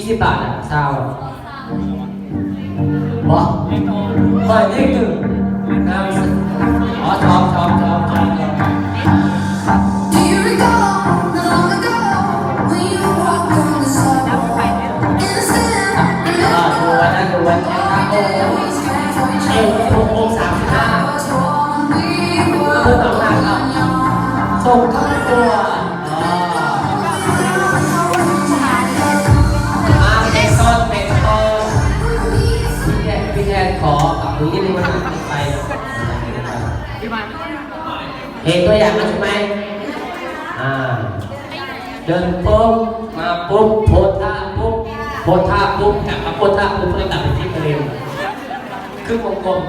ยี่สิบบาทอะซาวบอเปิดเลขหนึ่งนามสอ๋อชอบชอบชอบชอบชอบ Do you recall not long ago ขอกับมือยี่นี่มันไปเห็นตัวอย่างแล้วใช่ไหมอ่าเดินปุ๊บมาปุ๊บโพสท่าปุ๊บโพสท่าปุ๊บกลับมาโพสท่าปุ๊บแล้วกลับไปที่เดิมครึ่งวงกลม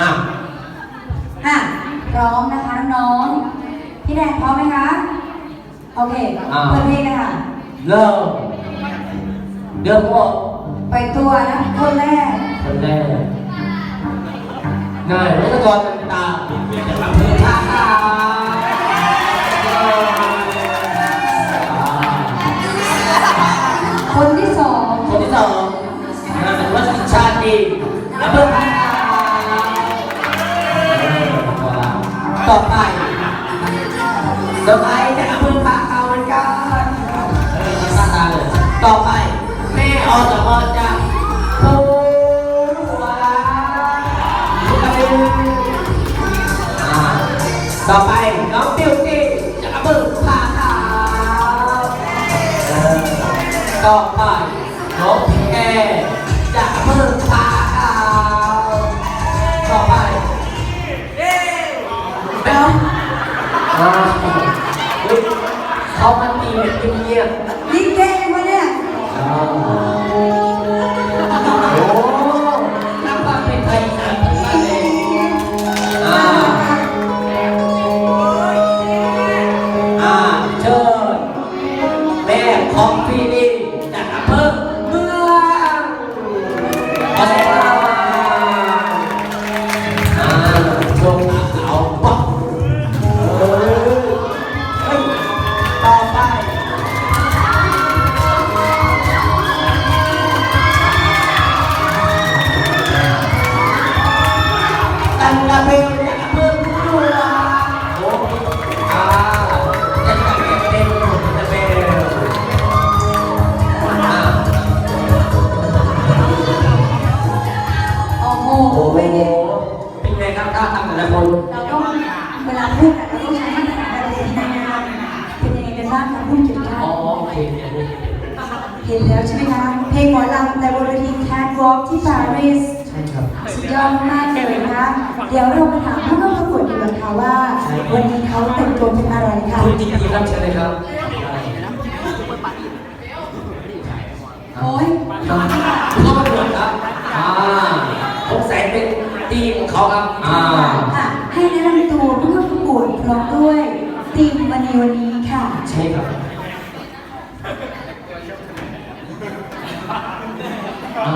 อะอะพร้อมนะคะน้องๆพี่แดนพร้อมไหมคะโอเคเปิดเพลงเลยค่ะเริ่มเดิมพวกไปตัวนะคนแรกคนแรก ง่ายรัตกรเป็นตาผ่าทาคนที่สองคนที่สองงานเป็นวัดชาติดีและเพิ่มท่าทางเออต่อไปต่อไปจะเอามือพาเขาเหมือนกันต่อไปแม่อสม อไปน้องแกจะเอามือพาเอาต่อไปเอ๊ะแม่อ่าเขามันตีแบบเงียบยิ่งเก่งวะเนี่ย อ่า ตันกาเบลเนี่ยเพิ่มดูละโอ้อ่าจะกลับไปเต้นตันกาเบลโอ้โหโอ้เป็นไงเป็นไงครับท่าทางแต่ละคนเราต้องเวลาพูดเราต้องใช้ภาษาอะไรเป็นยังไงกันบ้างคะพูดถึงได้อ๋อโอเคเห็นแล้วใช่ไหมคะเพลงหมอลำแต่บนเวที Catwalk ที่ปารีส ช่ครับ สุดยอดมากเลยนะคะ เดี๋ยวเรามาถามผู้เข้าประกวดดีกว่าค่ะว่า วันนี้เขาแต่งตัวเป็นอะไรคะคุณจริงๆครับเชิญเลยครับโอ้ยครับผู้เข้าประกวดครับอ่าสงสัยเป็นทีมของเขาครับอ่าค่ะให้แนะนำตัวผู้เข้าประกวดพร้อมด้วยทีมวันนี้วันนี้ค่ะ ใช่ครับอ่า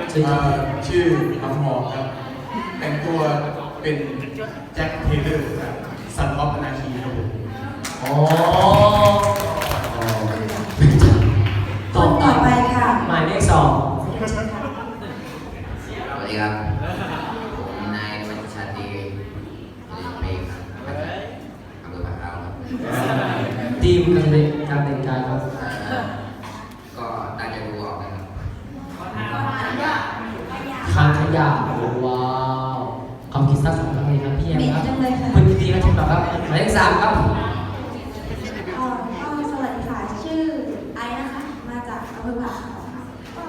เชิญคอ่ารับชื่อน้องหมอครับ แต่งตัวเป็นแจ็คเทเลอร์ครับซันออฟนาคีครับผมอ๋อคนต่อไปค่ะ หมายเลขสองสวัสดีครับ ผมนายวัชชันดีเรียนเพลงครับมาจากอำเภอปากเอาครับทีมการแต่งการแต่งกายครับ เอ่อก็น่าจะดูออกนะครับ ทางขยะว้าวความคิดสร้างสรรค์มากเลยครับพี่แอมครับ เก่งจังเลยค่ะ คุณดีๆนะทีมเราครับหมายเลขสามครับเอ่อก็สวัสดีค่ะ ชื่อไอซ์นะคะ มาจากอำเภอผาขาวค่ะก็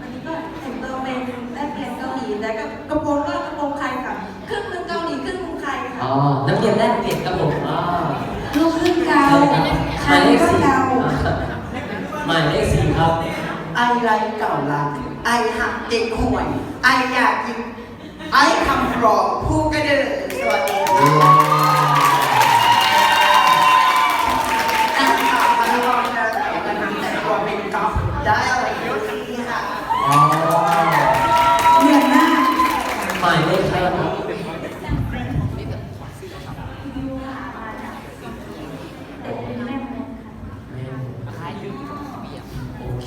วันนี้ก็แต่งตัวเป็นนักเรียนเกาหลีแต่ก็กระโปรงก็กระโปรงไทยค่ะครึ่งหนึงเกาหลีครึ่งหนึงไทยค่ะ อ๋อนักเรียนแรกเกรดครับผมอ่าลูกครึ่งเกาใช่ครับหใครมายเลขก็สี่เกาหมายเลขสี่ครับ ไอไรเก่าลังไอหักเด็กห่วย ไออยากกิน ไอคำรองผู้กระเดินสวัสดีค่ะ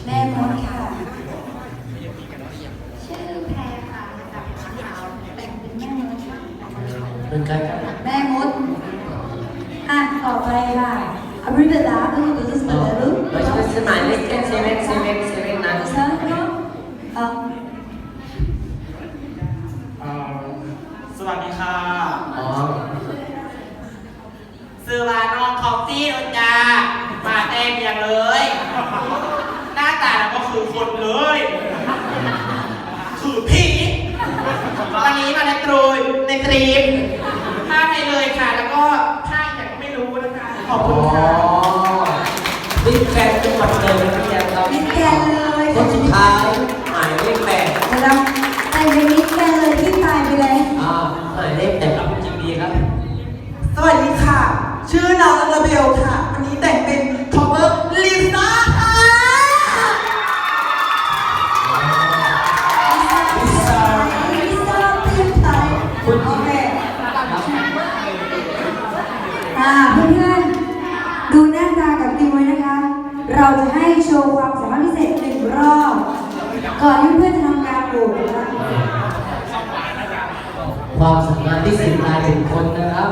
แม่มดค่ะ ชื่อแพรค่ะมาจาแต่งเป็นแม่มดค่ะเป็นใครครับแม่มดอะต่อไปค่ะอาบริเวลาต้องอยู่ที่สเปนแล้วไม่ใช่สมัยเล็กแค่เซเว่นเซเว่นเซเว่นนะใช่เนาะสวัสดีค่ะอ๋อซื้อลานองคอฟฟี่รจ้ามาเต็มอย่างเลย ตาแล้วก็คือคนเลย คือผีวันนี้มาในตรูยในตรีมผ้าไปเลยค่ะ แล้วก็ผ้าอย่างก็ไม่รู้นะคะ ขอบอ๋คุณอค่ะบิ๊กแฟนจังหวัดเลยนะพี่แจ๊คครับมิดแกนเลยคนสุดท้ายหมายเลขแปดนะครับแต่เป็นมิดแกนเลยที่ตายไปเลยอ่าหมายเลขแปดครับจริงดีครับ สวัสดีค่ะ ชื่อน้อง เราจะให้โชว์ความสามารถพิเศษหนึ่งรอบ ก่อนที่เพื่อนจะทำการโหวตนะคะความสามารถพิเศษลายถึงคนนะครับ